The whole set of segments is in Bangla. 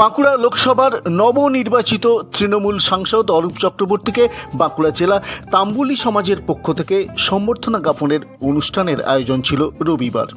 বাঁকুড়া লোকসভার নবনির্বাচিত তৃণমূল সাংসদ অরূপ চক্রবর্তীকে বাঁকুড়া জেলা তাম্বুলি সমাজের পক্ষ থেকে সম্বর্ধনা জ্ঞাপনের অনুষ্ঠানের আয়োজন ছিল রবিবার।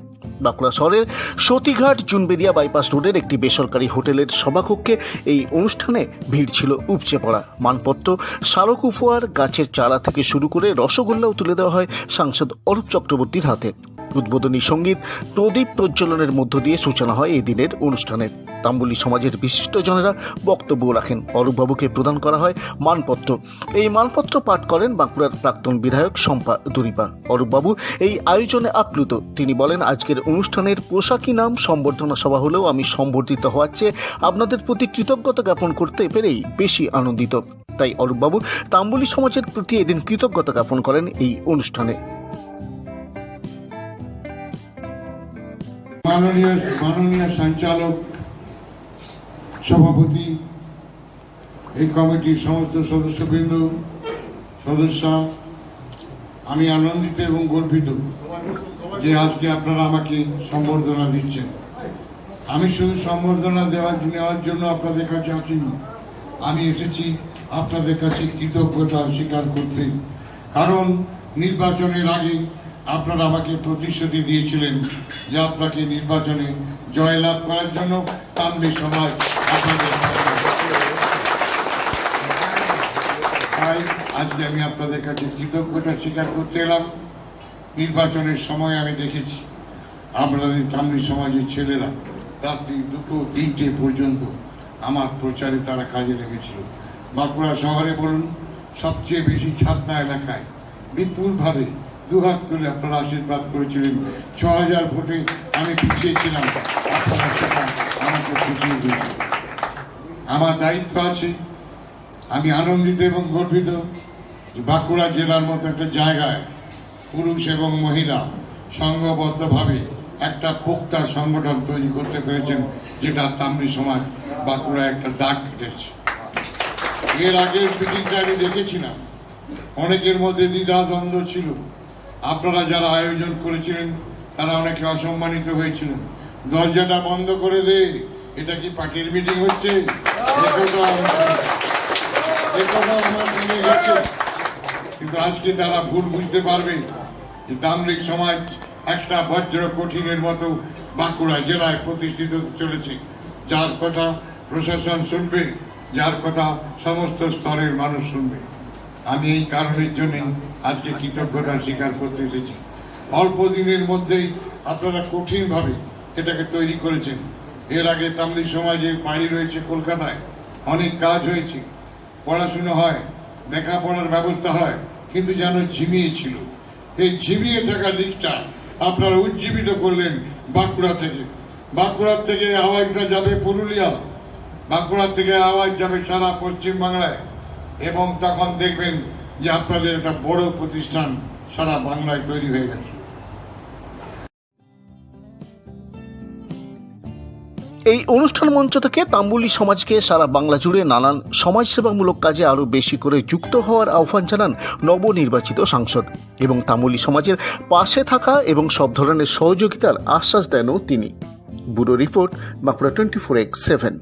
বাঁকুড়া শহরের সতীঘাট জুনবেদিয়া বাইপাস রোডের একটি বেসরকারি হোটেলের সভাকক্ষে এই অনুষ্ঠানে ভিড় ছিল উপচে পড়া। মানপত্র, স্মারক উপহার, গাছের চারা থেকে শুরু করে রসগোল্লাও তুলে দেওয়া হয় সাংসদ অরূপ চক্রবর্তীর হাতে। উদ্বোধনী সংগীত প্রদীপ প্রজ্বলনের মধ্য দিয়ে সূচনা হয় এই দিনের অনুষ্ঠানের তাম্বুলি সমাজের বিশিষ্টজনেরা বক্তব্য রাখেন। অরূপবাবুকে প্রদান করা হয় মানপত্র। এই মানপত্র পাঠ করেন বাঁকুড়ার প্রাক্তন বিধায়ক শম্পা দুরিপা। অরূপবাবু এই আয়োজনে আপ্লুত। তিনি বলেন, আজকের অনুষ্ঠানের পোশাকি নাম সম্বর্ধনা সভা হলেও আমি সম্বর্ধিত হওয়ার চেয়ে আপনাদের প্রতি কৃতজ্ঞতা জ্ঞাপন করতে পেরেই বেশি আনন্দিত। তাই অরূপবাবু তাম্বুলি সমাজের প্রতি এদিন কৃতজ্ঞতা জ্ঞাপন করেন এই অনুষ্ঠানে। মাননীয় মাননীয় সঞ্চালক সভাপতি, এই কমিটির সমস্ত সদস্যবৃন্দ, সদস্য, আমি আনন্দিত এবং গর্বিত যে আজকে আপনারা আমাকে সম্বর্ধনা দিচ্ছেন। আমি শুধু সম্বর্ধনা দেওয়ার নেওয়ার জন্য আপনাদের কাছে আসিনি। আমি এসেছি আপনাদের কাছে কৃতজ্ঞতা স্বীকার করতে। কারণ নির্বাচনের আগে আপনারা আমাকে প্রতিশ্রুতি দিয়েছিলেন যে আপনাকে নির্বাচনে জয়লাভ করার জন্য তামলি সমাজ আপনাদের তাই আজকে আমি আপনাদের কাছে কৃতজ্ঞতা স্বীকার করতে এলাম। নির্বাচনের সময় আমি দেখেছি, আপনাদের তামলি সমাজের ছেলেরা রাত্রি দুটো তিনটে পর্যন্ত আমার প্রচারে তারা কাজে লেগেছিল। বাঁকুড়া শহরে বলুন, সবচেয়ে বেশি ছাতনা এলাকায় বিপুলভাবে দুহাত তুলে আপনারা আশীর্বাদ করেছিলেন। ছ হাজার ভোটে আমি পিছিয়েছিলাম। আমাকে বুঝিয়ে দিয়েছিলেন আমার দায়িত্ব আছে। আমি আনন্দিত এবং গর্বিত বাঁকুড়া জেলার মতো একটা জায়গায় পুরুষ এবং মহিলা সংঘবদ্ধভাবে একটা পোক্তা সংগঠন তৈরি করতে পেরেছেন, যেটা তামরি সমাজ বাঁকুড়ায় একটা দাগ কেটেছে। এর আগের মিটিংটা আমি দেখেছিলাম। অনেকের মধ্যে দ্বিধা দ্বন্দ্ব ছিল। আপনারা যারা আয়োজন করেছিলেন, তারা অনেকে অসম্মানিত হয়েছিলেন। দরজাটা বন্ধ করে দে, এটা কি পার্টির মিটিং হচ্ছে? কিন্তু আজকে তারা ভুল বুঝতে পারবে যে তামলিক সমাজ একটা বজ্র কঠিনের মতো বাঁকুড়া জেলায় প্রতিষ্ঠিত চলেছে। যার কথা প্রশাসন শুনবে, যার কথা সমস্ত স্তরের মানুষ শুনবে। আমি এই কারণের জন্য আজকে কৃতজ্ঞতা স্বীকার করতে এসেছি। অল্প দিনের মধ্যেই আপনারা কঠিনভাবে এটাকে তৈরি করেছেন। এর আগে তামলিক সমাজে বাড়ি রয়েছে কলকাতায়, অনেক কাজ হয়েছে। পড়াশুনো হয়, লেখাপড়ার ব্যবস্থা হয়, কিন্তু যেন ঝিমিয়ে ছিল। এই ঝিমিয়ে থাকা দিকটা আপনারা উজ্জীবিত করলেন বাঁকুড়া থেকে। বাঁকুড়ার থেকে আওয়াজটা যাবে পুরুলিয়া। বাঁকুড়া থেকে আওয়াজ যাবে সারা পশ্চিম বাংলায় এবং তখন দেখবেন যে আপনাদের একটা বড় প্রতিষ্ঠান সারা বাংলায় তৈরি হয়ে গেছে। এই অনুষ্ঠান মঞ্চ থেকে তাম্বুলি সমাজকে সারা বাংলা জুড়ে নানান সমাজসেবামূলক কাজে আরও বেশি করে যুক্ত হওয়ার আহ্বান জানান নবনির্বাচিত সাংসদ এবং তাম্বুলি সমাজের পাশে থাকা এবং সব ধরনের সহযোগিতার আশ্বাস দেনও তিনি। Bureau report Bankura twenty four x seven.